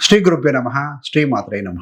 శ్రీ గురుభ్య నమ శ్రీ మాత్రే నమ.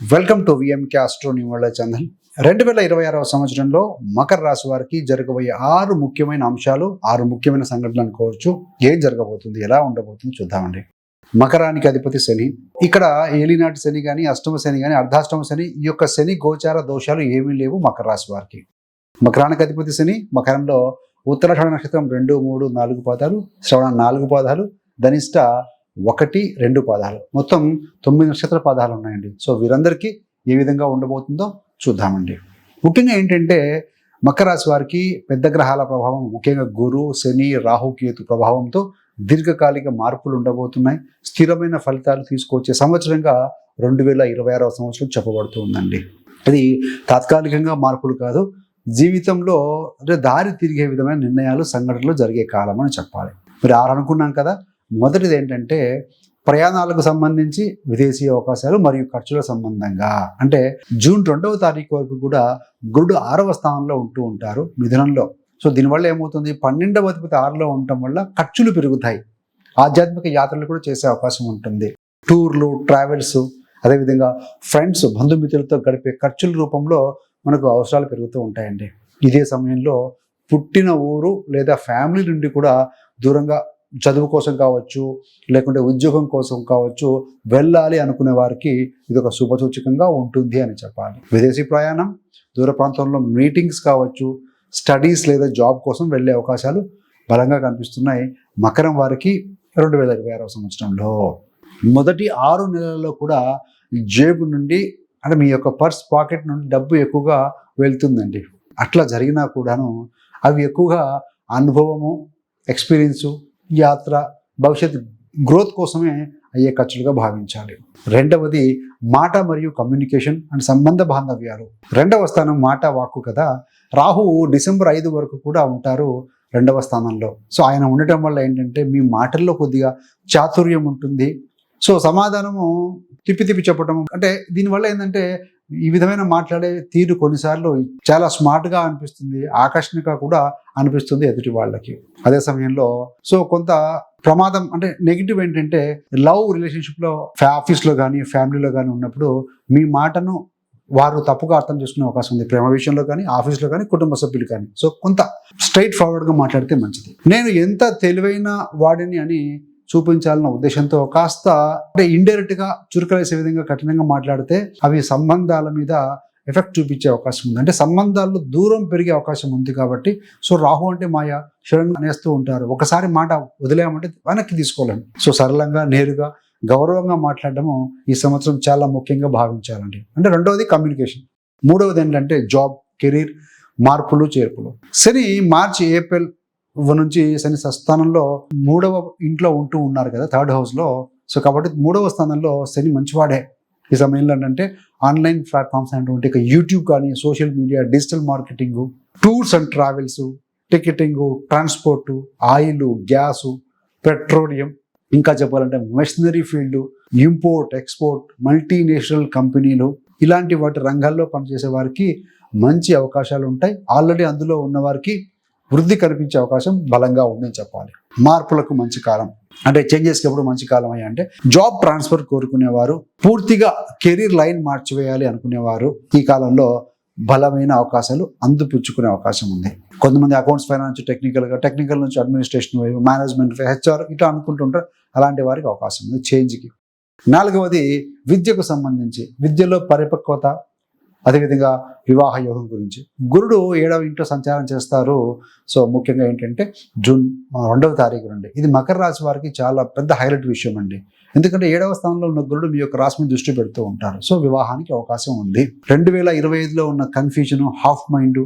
వెల్కమ్ టు విఎంకే ఆస్ట్రో న్యూవర్ల ఛానల్ రెండు వేల ఇరవై ఆరవ సంవత్సరంలో మకర రాశి వారికి జరగబోయే ఆరు ముఖ్యమైన అంశాలు ఆరు ముఖ్యమైన సంఘటనలు అనుకోవచ్చు. ఏం జరగబోతుంది ఎలా ఉండబోతుంది చూద్దామండి. మకరానికి అధిపతి శని. ఇక్కడ ఏలినాటి శని కానీ అష్టమ శని కానీ అర్ధాష్టమ శని ఈ యొక్క శని గోచార దోషాలు ఏమీ లేవు మకర రాశి వారికి. మకరానికి అధిపతి శని మకరంలో ఉత్తరాషాఢ నక్షత్రం రెండు మూడు నాలుగు పాదాలు శ్రవణ నాలుగు పాదాలు ధనిష్ట ఒకటి రెండు పాదాలు. మొత్తం తొమ్మిది నక్షత్ర పాదాలు ఉన్నాయండి. సో వీరందరికీ ఏ విధంగా ఉండబోతుందో చూద్దామండి. ముఖ్యంగా ఏంటంటే మకర రాశి వారికి పెద్ద గ్రహాల ప్రభావం ముఖ్యంగా గురు శని రాహుకేతు ప్రభావంతో దీర్ఘకాలిక మార్పులు ఉండబోతున్నాయి. స్థిరమైన ఫలితాలు తీసుకొచ్చే సంవత్సరంగా రెండు వేల ఇరవై ఆరవ సంవత్సరం చెప్పబడుతూ ఉందండి. ఇది తాత్కాలికంగా మార్పులు కాదు జీవితంలో అంటే దారి తిరిగే విధమైన నిర్ణయాలు సంఘటనలు జరిగే కాలం అని చెప్పాలి. మరి ఆరు అనుకున్నాం కదా మొదటిది ఏంటంటే ప్రయాణాలకు సంబంధించి విదేశీ అవకాశాలు మరియు ఖర్చుల సంబంధంగా. అంటే జూన్ రెండవ తారీఖు వరకు కూడా గురుడు ఆరవ స్థానంలో ఉంటూ ఉంటారు మిథునంలో సో దీనివల్ల ఏమవుతుంది? పన్నెండవ అధిపతి ఆరులో ఉండటం వల్ల ఖర్చులు పెరుగుతాయి. ఆధ్యాత్మిక యాత్రలు కూడా చేసే అవకాశం ఉంటుంది. టూర్లు ట్రావెల్స్ అదేవిధంగా ఫ్రెండ్స్ బంధుమిత్రులతో గడిపే ఖర్చుల రూపంలో మనకు అవసరాలు పెరుగుతూ ఉంటాయండి. ఇదే సమయంలో పుట్టిన ఊరు లేదా ఫ్యామిలీ నుండి కూడా దూరంగా చదువు కోసం కావచ్చు లేకుంటే ఉద్యోగం కోసం కావచ్చు వెళ్ళాలి అనుకునే వారికి ఇది ఒక శుభసూచకంగా ఉంటుంది అని చెప్పాలి. విదేశీ ప్రయాణం దూర ప్రాంతంలో మీటింగ్స్ కావచ్చు స్టడీస్ లేదా జాబ్ కోసం వెళ్ళే అవకాశాలు బలంగా కనిపిస్తున్నాయి. మకరం వారికి రెండు వేల ఇరవై ఆరవ సంవత్సరంలో. మొదటి ఆరు నెలల్లో కూడా జేబు నుండి అంటే మీ యొక్క పర్స్ పాకెట్ నుండి డబ్బు ఎక్కువగా వెళ్తుందండి. అట్లా జరిగినా కూడాను అవి ఎక్కువగా అనుభవము ఎక్స్పీరియన్సు యాత్ర భవిష్యత్ గ్రోత్ కోసమే అయ్యే ఖర్చులుగా భావించాలి. రెండవది మాట మరియు కమ్యూనికేషన్ అండ్ సంబంధ బాంధవ్యాలు. రెండవ స్థానం మాట వాక్కు కదా. రాహువు డిసెంబర్ ఐదు వరకు కూడా ఉంటారు రెండవ స్థానంలో. సో ఆయన ఉండటం వల్ల ఏంటంటే మీ మాటల్లో కొద్దిగా చాతుర్యం ఉంటుంది. సో సమాధానము తిప్పి తిప్పి చెప్పటం అంటే దీనివల్ల ఏంటంటే ఈ విధమైన మాట్లాడే తీరు కొన్నిసార్లు చాలా స్మార్ట్గా అనిపిస్తుంది ఆకర్షణగా కూడా అనిపిస్తుంది ఎదుటి వాళ్ళకి. అదే సమయంలో సో కొంత ప్రమాదం అంటే నెగిటివ్ ఏంటంటే లవ్ రిలేషన్షిప్లో ఆఫీస్లో కానీ ఫ్యామిలీలో కానీ ఉన్నప్పుడు మీ మాటను వారు తప్పుగా అర్థం చేసుకునే అవకాశం ఉంది. ప్రేమ విషయంలో కానీ ఆఫీస్లో కానీ కుటుంబ సభ్యులు కానీ సో కొంత స్ట్రైట్ ఫార్వర్డ్గా మాట్లాడితే మంచిది. నేను ఎంత తెలివైన వాడిని అని చూపించాలన్న ఉద్దేశంతో కాస్త అంటే ఇండైరెక్ట్గా చురుకలేసే విధంగా కఠినంగా మాట్లాడితే అవి సంబంధాల మీద ఎఫెక్ట్ చూపించే అవకాశం ఉంది. అంటే సంబంధాల్లో దూరం పెరిగే అవకాశం ఉంది కాబట్టి సో రాహు అంటే మాయ శరణ్ అనేస్తూ ఉంటారు. ఒకసారి మాట వదిలేయమంటే వెనక్కి తీసుకోలేము. సో సరళంగా నేరుగా గౌరవంగా మాట్లాడడము ఈ సంవత్సరం చాలా ముఖ్యంగా భావించాలండి. అంటే రెండవది కమ్యూనికేషన్ మూడవది ఏంటంటే జాబ్ కెరీర్ మార్పులు చేర్పులు. శని మార్చి ఏప్రిల్ నుంచి శని సస్థానంలో మూడవ ఇంట్లో ఉంటూ ఉన్నారు కదా థర్డ్ హౌస్లో. సో కాబట్టి మూడవ స్థానంలో శని మంచివాడే. ఈ సమయంలో ఏంటంటే ఆన్లైన్ ప్లాట్ఫామ్స్ అనేటువంటి ఇక యూట్యూబ్ కానీ social media digital marketing tours and travels ticketing transport oil gas petroleum ఇంకా చెప్పాలంటే machinery field import export multinational కంపెనీలు ఇలాంటి వాటి రంగాల్లో పనిచేసే వారికి మంచి అవకాశాలు ఉంటాయి. ఆల్రెడీ అందులో ఉన్నవారికి వృద్ధి కనిపించే అవకాశం బలంగా ఉందని చెప్పాలి. మార్పులకు మంచి కాలం. అంటే చేంజెస్కి ఎప్పుడు మంచి కాలం అయ్యా అంటే జాబ్ ట్రాన్స్ఫర్ కోరుకునేవారు పూర్తిగా కెరీర్ లైన్ మార్చివేయాలి అనుకునేవారు. ఈ కాలంలో బలమైన అవకాశాలు అందిపుచ్చుకునే అవకాశం ఉంది. కొంతమంది అకౌంట్స్ ఫైనాన్స్ టెక్నికల్గా టెక్నికల్ నుంచి అడ్మినిస్ట్రేషన్ వైపు మేనేజ్మెంట్ హెచ్ఆర్ ఇట్లా అనుకుంటుంటారు అలాంటి వారికి అవకాశం ఉంది. చేంజ్కి నాలుగవది విద్యకు సంబంధించి. విద్యలో పరిపక్వత అదేవిధంగా వివాహ యోగం గురించి. గురుడు ఏడవ ఇంట్లో సంచారం చేస్తారు. సో ముఖ్యంగా ఏంటంటే జూన్ రెండవ తారీఖు నుండి. ఇది మకర రాశి వారికి చాలా పెద్ద హైలైట్ విషయం అండి. ఎందుకంటే ఏడవ స్థానంలో ఉన్న గురుడు మీ యొక్క రాశిని దృష్టి పెడుతూ ఉంటారు. సో వివాహానికి అవకాశం ఉంది. రెండు వేల ఇరవై ఐదులో ఉన్న కన్ఫ్యూజన్ హాఫ్ మైండ్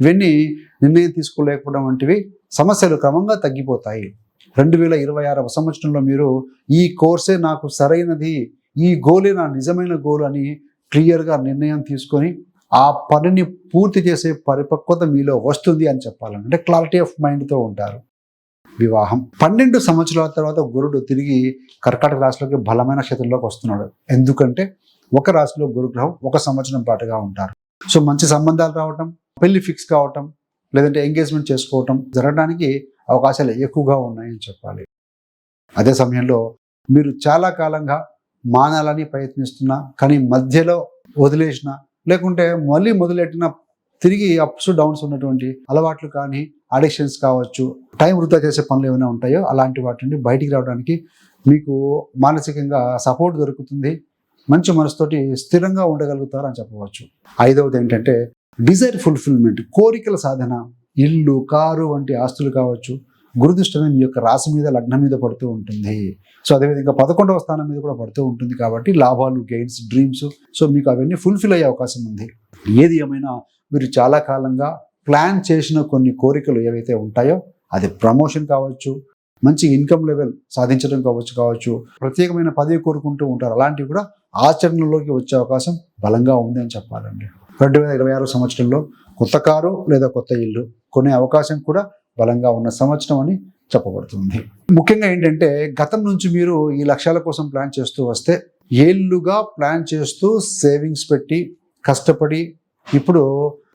ఇవన్నీ నిర్ణయం తీసుకోలేకపోవడం వంటివి సమస్యలు క్రమంగా తగ్గిపోతాయి. రెండు వేల ఇరవై ఆరవ సంవత్సరంలో మీరు ఈ కోర్సే నాకు సరైనది ఈ గోలే నా నిజమైన గోల్ అని క్లియర్గా నిర్ణయం తీసుకొని ఆ పనిని పూర్తి చేసే పరిపక్వత మీలో వస్తుంది అని చెప్పాలంటే అంటే క్లారిటీ ఆఫ్ మైండ్తో ఉంటారు. వివాహం. పన్నెండు సంవత్సరాల తర్వాత గురుడు తిరిగి కర్కాటక రాశిలోకి బలమైన క్షేత్రంలోకి వస్తున్నాడు. ఎందుకంటే ఒక రాశిలో గురుగ్రహం ఒక సంవత్సరం పాటుగా ఉంటారు. సో మంచి సంబంధాలు రావటం పెళ్ళి ఫిక్స్ కావటం లేదంటే ఎంగేజ్మెంట్ చేసుకోవటం జరగడానికి అవకాశాలు ఎక్కువగా ఉన్నాయని చెప్పాలి. అదే సమయంలో మీరు చాలా కాలంగా మానాలని ప్రయత్నిస్తున్నా కానీ మధ్యలో వదిలేసిన లేకుంటే మళ్ళీ మొదలెట్టిన తిరిగి అప్స్ డౌన్స్ ఉన్నటువంటి అలవాట్లు కానీ అడిక్షన్స్ కావచ్చు టైం వృధా చేసే పనులు ఏమైనా ఉంటాయో అలాంటి వాటి నుండి బయటికి రావడానికి మీకు మానసికంగా సపోర్ట్ దొరుకుతుంది. మంచి మనసుతోటి స్థిరంగా ఉండగలుగుతారు అని చెప్పవచ్చు. ఐదవది ఏంటంటే డిజైర్ ఫుల్ఫిల్మెంట్ కోరికల సాధన ఇల్లు కారు వంటి ఆస్తులు కావచ్చు గురుదృష్టమే మీ యొక్క రాశి మీద లగ్నం మీద పడుతూ ఉంటుంది. సో అదేవిధంగా పదకొండవ స్థానం మీద కూడా పడుతూ ఉంటుంది కాబట్టి లాభాలు గెయిన్స్ డ్రీమ్స్ సో మీకు అవన్నీ ఫుల్ఫిల్ అయ్యే అవకాశం ఉంది. ఏది ఏమైనా మీరు చాలా కాలంగా ప్లాన్ చేసిన కొన్ని కోరికలు ఏవైతే ఉంటాయో అది ప్రమోషన్ కావచ్చు మంచి ఇన్కమ్ లెవెల్ సాధించడం కావచ్చు కావచ్చు ప్రత్యేకమైన పదవి కోరుకుంటూ ఉంటారు అలాంటివి కూడా ఆచరణలోకి వచ్చే అవకాశం బలంగా ఉంది అని చెప్పాలండి. రెండు వేల ఇరవై ఆరు సంవత్సరంలో కొత్త కారు లేదా కొత్త ఇల్లు కొనే అవకాశం కూడా బలంగా ఉన్న సంవత్సరం అని చెప్పబడుతుంది. ముఖ్యంగా ఏంటంటే గతం నుంచి మీరు ఈ లక్ష్యాల కోసం ప్లాన్ చేస్తూ వస్తే ఏళ్ళుగా ప్లాన్ చేస్తూ సేవింగ్స్ పెట్టి కష్టపడి ఇప్పుడు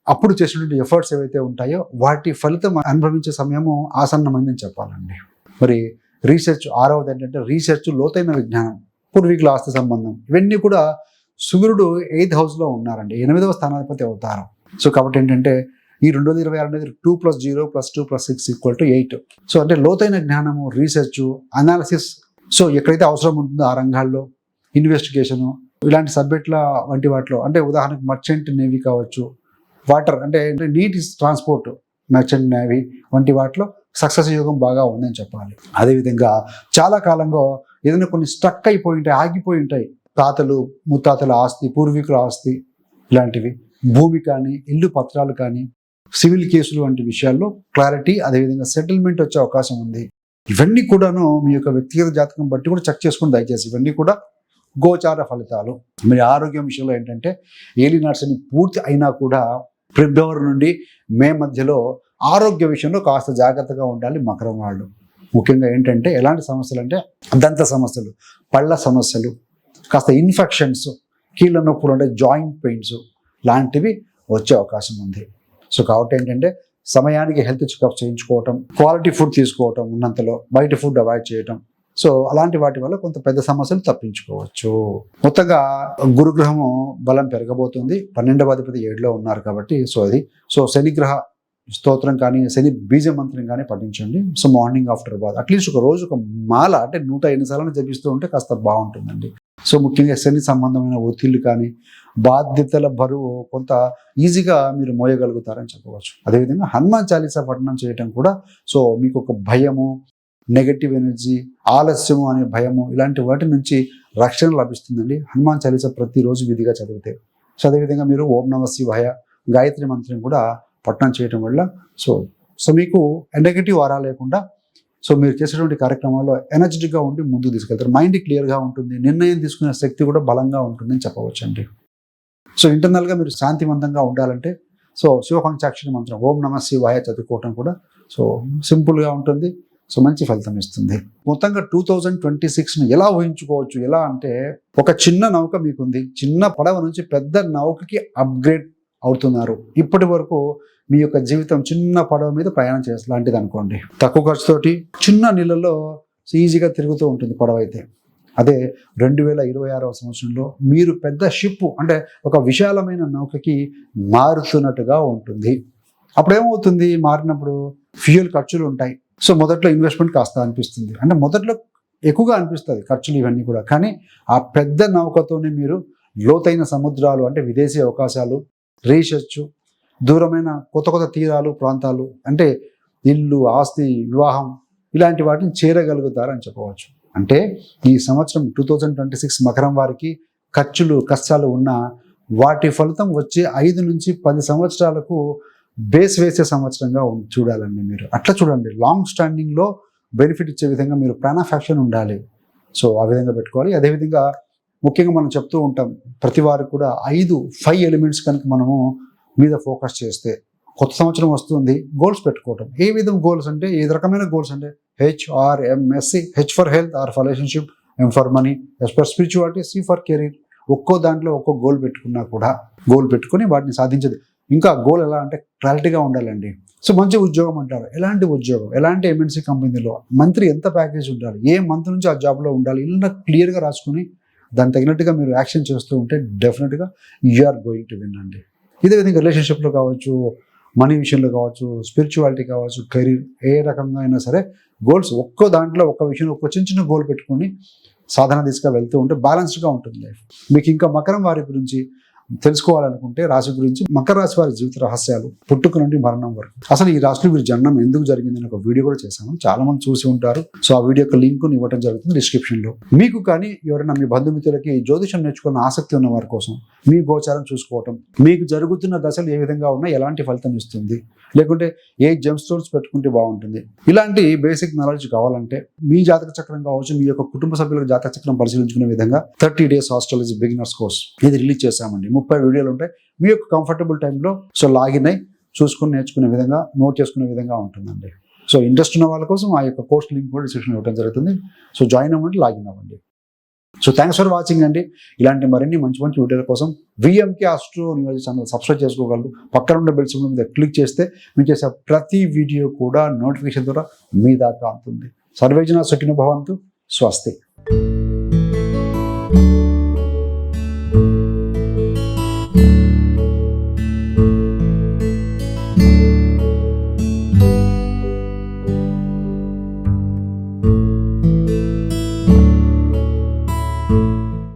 అప్పుడు చేసినటువంటి ఎఫర్ట్స్ ఏవైతే ఉంటాయో వాటి ఫలితం అనుభవించే సమయము ఆసన్నమైందని చెప్పాలండి. మరి రీసెర్చ్ ఆరవది ఏంటంటే రీసెర్చ్ లోతైన విజ్ఞానం పూర్వీకుల ఆస్తి సంబంధం ఇవన్నీ కూడా సూర్యుడు ఎయిత్ హౌస్లో ఉన్నారండి. ఎనిమిదవ స్థానాధిపతి అవుతారు. సో కాబట్టి ఏంటంటే ఈ రెండు వేల ఇరవై ఆరు అనేది two plus zero plus two plus six equal to eight so అంటే లోతైన జ్ఞానము రీసెర్చ్ అనాలిసిస్ సో ఎక్కడైతే అవసరం ఉంటుందో ఆ రంగాల్లో ఇన్వెస్టిగేషను ఇలాంటి సబ్జెక్టుల వంటి వాటిలో అంటే ఉదాహరణకు మర్చెంట్ నేవీ కావచ్చు వాటర్ అంటే నీటి ట్రాన్స్పోర్ట్ మర్చెంట్ నేవీ వంటి వాటిలో సక్సెస్ యోగం బాగా ఉందని చెప్పాలి. అదేవిధంగా చాలా కాలంగా ఏదైనా కొన్ని స్ట్రక్ అయిపోయి ఉంటాయి ఆగిపోయి ఉంటాయి. తాతలు ముత్తాతల ఆస్తి పూర్వీకుల ఆస్తి ఇలాంటివి. భూమి కానీ ఇల్లు పత్రాలు కానీ సివిల్ కేసులు వంటి విషయాల్లో క్లారిటీ అదేవిధంగా సెటిల్మెంట్ వచ్చే అవకాశం ఉంది. ఇవన్నీ కూడాను మీ యొక్క వ్యక్తిగత జాతకం బట్టి కూడా చెక్ చేసుకుని దయచేసి ఇవన్నీ కూడా గోచార ఫలితాలు. మరి ఆరోగ్యం విషయంలో ఏంటంటే ఏలినాట్స్ అని పూర్తి అయినా కూడా ఫిబ్రవరి నుండి మే మధ్యలో ఆరోగ్య విషయంలో కాస్త జాగ్రత్తగా ఉండాలి మకరం వాళ్ళు. ముఖ్యంగా ఏంటంటే ఎలాంటి సమస్యలు అంటే దంత సమస్యలు పళ్ళ సమస్యలు కాస్త ఇన్ఫెక్షన్స్ కీళ్ళ నొప్పులు అంటే జాయింట్ పెయిన్స్ లాంటివి వచ్చే అవకాశం ఉంది. సో కాబట్టి ఏంటంటే సమయానికి హెల్త్ చెకప్ చేయించుకోవటం క్వాలిటీ ఫుడ్ తీసుకోవటం ఉన్నంతలో బయట ఫుడ్ అవాయిడ్ చేయటం. సో అలాంటి వాటి వల్ల కొంత పెద్ద సమస్యలు తప్పించుకోవచ్చు. మొత్తంగా గురుగ్రహము బలం పెరగబోతుంది. పన్నెండవ అధిపతి ఏడులో ఉన్నారు కాబట్టి సో అది సో శనిగ్రహ స్తోత్రం కానీ శని బీజ మంత్రం కానీ పఠించండి. So morning after bath at least ఒక రోజు ఒక మాల అంటే నూట ఎన్నిసార్లు జపిస్తూ ఉంటే కాస్త బాగుంటుందండి. సో ముఖ్యంగా శని సంబంధమైన ఒత్తిళ్ళు కానీ బాధ్యతల బరువు కొంత ఈజీగా మీరు మోయగలుగుతారని చెప్పవచ్చు. అదేవిధంగా హనుమాన్ చాలీసా పఠనం చేయటం కూడా సో మీకు ఒక భయము నెగటివ్ ఎనర్జీ ఆలస్యము అనే భయము ఇలాంటి వాటి నుంచి రక్షణ లభిస్తుందండి. హనుమాన్ చాలీసా ప్రతిరోజు విధిగా చదివితే. సో అదేవిధంగా మీరు ఓం నమ శివాయ గాయత్రి మంత్రం కూడా పట్టణం చేయటం వల్ల సో సో మీకు నెగటివ్ ఆరా లేకుండా సో మీరు చేసేటువంటి కార్యక్రమాల్లో ఎనర్జెటిక్గా ఉండి ముందుకు తీసుకెళ్తారు. మైండ్ క్లియర్గా ఉంటుంది నిర్ణయం తీసుకునే శక్తి కూడా బలంగా ఉంటుందని చెప్పవచ్చు అండి సో ఇంటర్నల్గా మీరు శాంతివంతంగా ఉండాలంటే సో శివపంచాక్షరి మంత్రం ఓం నమ శివాయ చదువుకోవటం కూడా సో సింపుల్గా ఉంటుంది సో మంచి ఫలితం ఇస్తుంది. మొత్తంగా టూ థౌజండ్ ట్వంటీ సిక్స్ని ఎలా ఊహించుకోవచ్చు? ఎలా అంటే ఒక చిన్న నౌక మీకుంది చిన్న పడవ నుంచి పెద్ద నౌకకి అప్గ్రేడ్ అవుతున్నారు. ఇప్పటి వరకు మీ యొక్క జీవితం చిన్న పడవ మీద ప్రయాణం చేస్తా లాంటిది అనుకోండి తక్కువ ఖర్చుతోటి చిన్న నీళ్ళలో ఈజీగా తిరుగుతూ ఉంటుంది పడవ అయితే. అదే రెండు వేల ఇరవై ఆరవ సంవత్సరంలో మీరు పెద్ద షిప్ అంటే ఒక విశాలమైన నౌకకి మారుతున్నట్టుగా ఉంటుంది. అప్పుడు ఏమవుతుంది మారినప్పుడు ఫ్యూయల్ ఖర్చులు ఉంటాయి. సో మొదట్లో ఇన్వెస్ట్మెంట్ కాస్త అనిపిస్తుంది. అంటే మొదట్లో ఎక్కువగా అనిపిస్తుంది ఖర్చులు ఇవన్నీ కూడా. కానీ ఆ పెద్ద నౌకతోనే మీరు లోతైన సముద్రాలు అంటే విదేశీ అవకాశాలు రీసెర్చ్ దూరమైన కొత్త కొత్త తీరాలు ప్రాంతాలు అంటే ఇల్లు ఆస్తి వివాహం ఇలాంటి వాటిని చేరగలుగుతారని చెప్పవచ్చు. అంటే ఈ సంవత్సరం టూ థౌజండ్ ట్వంటీ సిక్స్ మకరం వారికి ఖర్చులు కష్టాలు ఉన్న వాటి ఫలితం వచ్చే ఐదు నుంచి పది సంవత్సరాలకు బేస్ వేసే సంవత్సరంగా ఉం- చూడాలండి మీరు. అట్లా చూడండి. లాంగ్ స్టాండింగ్లో బెనిఫిట్ ఇచ్చే విధంగా మీరు ప్లాన్ ఆఫ్ యాక్షన్ ఉండాలి. సో ఆ విధంగా పెట్టుకోవాలి. అదేవిధంగా ముఖ్యంగా మనం చెప్తూ ఉంటాం ప్రతి వారికి కూడా ఐదు ఫైవ్ ఎలిమెంట్స్ కనుక మనము మీద ఫోకస్ చేస్తే కొత్త సంవత్సరం వస్తుంది గోల్స్ పెట్టుకోవటం. ఏ విధం గోల్స్ అంటే ఏ రకమైన గోల్స్ అంటే HRMSC H for health R for relationship M for money S for spirituality C for career ఒక్కో దాంట్లో ఒక్కో గోల్ పెట్టుకున్నా కూడా గోల్ పెట్టుకొని వాటిని సాధించదు. ఇంకా గోల్ ఎలా అంటే క్లారిటీగా ఉండాలండి. సో మంచి ఉద్యోగం అంటారు. ఎలాంటి ఉద్యోగం? ఎలాంటి ఎంఎన్సీ కంపెనీలో మంత్లీ ఎంత ప్యాకేజ్ ఉండాలి? ఏ మంత్ నుంచి ఆ జాబ్లో ఉండాలి? ఇలా క్లియర్గా రాసుకుని దాని తగినట్టుగా మీరు యాక్షన్ చేస్తూ ఉంటే డెఫినెట్గా you are going to win అండి. ఇదే విధంగా రిలేషన్షిప్లో కావచ్చు మనీ విషయంలో కావచ్చు స్పిరిచువాలిటీ కావచ్చు కెరీర్ ఏ రకంగా అయినా సరే గోల్స్ ఒక్కో దాంట్లో ఒక్క విషయంలో ఒక్క చిన్న చిన్న గోల్ పెట్టుకొని సాధన దిశగా వెళ్తూ ఉంటే బ్యాలెన్స్డ్గా ఉంటుంది లైఫ్ మీకు ఇంకా మకరం వారి గురించి తెలుసుకోవాలనుకుంటే రాశి గురించి మకర రాశి వారి జీవిత రహస్యాలు పుట్టుక నుండి మరణం వరకు. అసలు ఈ రాశిలో వీరి జన్మం ఎందుకు జరిగిందని ఒక వీడియో కూడా చేశాను. చాలా మంది చూసి ఉంటారు. సో ఆ వీడియో యొక్క లింక్ ఇవ్వడం జరుగుతుంది డిస్క్రిప్షన్లో మీకు కానీ ఎవరైనా మీ బంధుమిత్రులకి జ్యోతిషం నేర్చుకున్న ఆసక్తి ఉన్న వారి కోసం మీ గోచారం చూసుకోవటం మీకు జరుగుతున్న దశలు ఏ విధంగా ఉన్నా ఎలాంటి ఫలితం ఇస్తుంది లేకుంటే ఏ జెమ్ స్టోన్స్ పెట్టుకుంటే బాగుంటుంది. ఇలాంటి బేసిక్ నాలెడ్జ్ కావాలంటే మీ జాతక చక్రం కావచ్చు మీ యొక్క కుటుంబ సభ్యుల జాతక చక్రం పరిశీలించుకునే విధంగా thirty days astrology beginners course ఇది రిలీజ్ చేశామండి. ముప్పై వీడియోలు ఉంటాయి. మీ యొక్క కంఫర్టబుల్ టైంలో సో లాగిన్ అయి చూసుకుని నేర్చుకునే విధంగా నోట్ చేసుకునే విధంగా ఉంటుందండి. సో ఇంట్రెస్ట్ ఉన్న వాళ్ళ కోసం ఆ యొక్క కోర్స్ లింక్ కూడా డిస్క్రిప్షన్ ఇవ్వడం జరుగుతుంది. సో జాయిన్ అవ్వండి లాగిన్ అవ్వండి. సో థ్యాంక్స్ ఫర్ వాచింగ్ అండి. ఇలాంటి మరిన్ని మంచి మంచి వీడియోల కోసం VMK Astro news channel subscribe చేసుకోగలరు. పక్కన ఉన్న బెల్ సింబల్ మీద క్లిక్ చేస్తే మేము చేసే ప్రతి వీడియో కూడా నోటిఫికేషన్ ద్వారా మీ దాకా అందుతుంది సర్వేజన సుఖిన భవంతు. స్వస్తి.